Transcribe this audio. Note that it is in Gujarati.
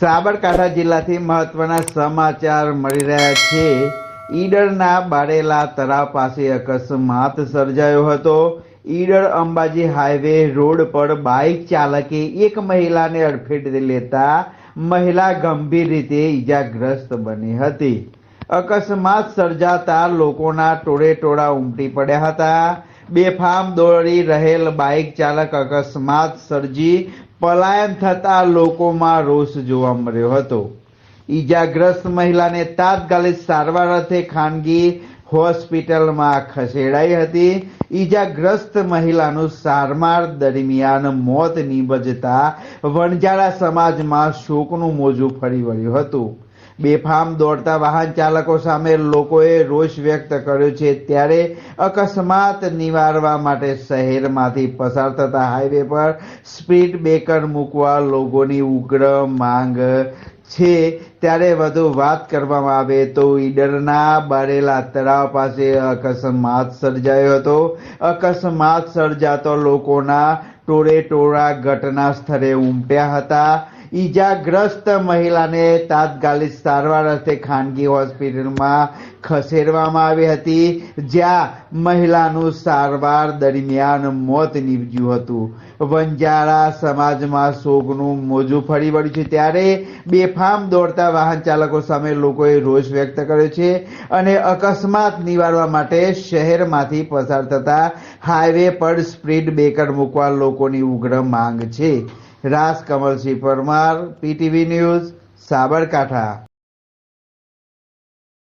સાબરકાંઠા જિલ્લાથી મહત્વના સમાચાર મળી રહ્યા છે. ઈડરના બારેલા તળાવ પાસે અકસ્માત સર્જાયો હતો. ઈડર અંબાજી હાઈવે રોડ પર બાઇક ચાલકે એક મહિલાને અડફેટ લેતા મહિલા ગંભીર રીતે ઈજાગ્રસ્ત બની હતી. અકસ્માત સર્જાતા લોકોના ટોળે ટોળા ઉમટી પડ્યા હતા. બેફામ દોડી રહેલ બાઇક ચાલક અકસ્માત સર્જી પલાયન થતા લોકોમાં રોષ જોવા મળ્યો હતો. ઈજાગ્રસ્ત મહિલાને તાત્કાલિક સારવાર અર્થે ખાનગી હોસ્પિટલમાં ખસેડાઈ હતી. ઈજાગ્રસ્ત મહિલાનું સારવાર દરમિયાન મોત નીપજતા વણજારા સમાજમાં શોકનું મોજું ફરી વળ્યું હતું. બેફામ દોડતા વાહન ચાલકો સામે લોકોએ રોષ વ્યક્ત કર્યો છે. ત્યારે અકસ્માત નિવારવા માટે શહેરમાંથી પસાર થતા હાઈવે પર સ્પીડ બ્રેકર મૂકવા લોકોની ઉગ્ર માંગ છે. ત્યારે વધુ વાત કરવામાં આવે તો ઈડરના બારેલા તળાવ પાસે અકસ્માત સર્જાયો હતો. અકસ્માત સર્જાતો લોકોના ટોળે ટોળા ઘટના સ્થળે ઉમટ્યા હતા. ઈજાગ્રસ્ત મહિલાને તાત્કાલિક સારવાર અર્થે ખાનગી હોસ્પિટલમાં ખસેડવામાં આવી હતી, જ્યાં મહિલાનું સારવાર દરમિયાન મોત નીપજ્યું હતું. વંજારા સમાજમાં શોકનું મોજું ફરી વળ્યું છે ત્યારે બેફામ દોડતા વાહન ચાલકો સામે લોકોએ રોષ વ્યક્ત કર્યો છે અને અકસ્માત નિવારવા માટે શહેરમાંથી પસાર થતા હાઈવે પર સ્પીડ બ્રેકર મૂકવા લોકોની ઉગ્ર માંગ છે. રાસ કમલસિંહ પરમાર પીટીવી ન્યૂઝ સાબરકાંઠા.